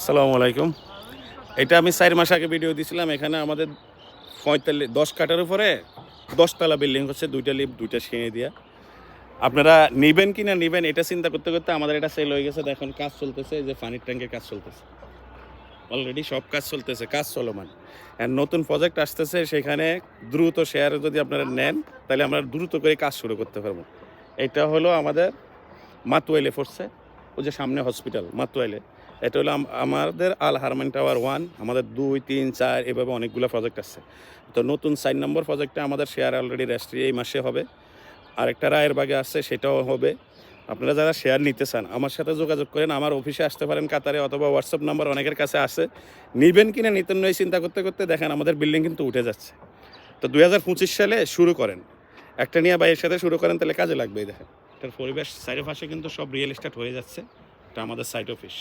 আসসালামু আলাইকুম। এটা আমি চার মাস আগে ভিডিও দিয়েছিলাম এখানে আমাদের পঁয়তাল্লিশ, দশ কাটার উপরে দশতলা বিল্ডিং হচ্ছে, দুইটা লিফট দুইটা সিঁড়ি দিয়া। আপনারা নিবেন কি না নিবেন, এটা চিন্তা করতে করতে আমাদের এটা সেল হয়ে গেছে এখন কাজ চলতেছে যে পানির ট্যাঙ্কের কাজ চলতেছে। অলরেডি সব কাজ চলতেছে, কাজ চলমান। আর নতুন প্রজেক্ট আসতেছে, সেখানে দ্রুত শেয়ার যদি আপনারা নেন, তাহলে আমরা দ্রুত করে কাজ শুরু করতে পারব। এটা হলো আমাদের মাতুয়াইলে পড়ছে, ওই যে সামনে হসপিটাল মাতুয়াইলে। এটা হলো আমাদের আল হারমান টাওয়ার ওয়ান। আমাদের দুই, তিন, চার, এভাবে অনেকগুলো প্রজেক্ট আছে। তো নতুন চার নম্বর প্রজেক্টটা আমাদের শেয়ার অলরেডি রেস্ট্রি এই মাসে হবে। আরেকটা রায়ের বাগে আসছে সেটাও হবে। আপনারা যারা শেয়ার নিতে চান, আমার সাথে যোগাযোগ করেন, আমার অফিসে আসতে পারেন কাতারে অথবা হোয়াটসঅ্যাপ নাম্বার অনেকের কাছে আছে। নিবেন কিনা নিতেন নয় চিন্তা করতে করতে দেখেন, আমাদের বিল্ডিং কিন্তু উঠে যাচ্ছে। তো দু হাজার পঁচিশ সালে শুরু করেন। একটা নিয়ে বাইয়ের সাথে শুরু করেন, তাহলে কাজে লাগবে এই দেখেন। এটার পরিবেশ চারিপাশে কিন্তু সব রিয়েল এস্টেট হয়ে যাচ্ছে। এটা আমাদের সাইট অফিস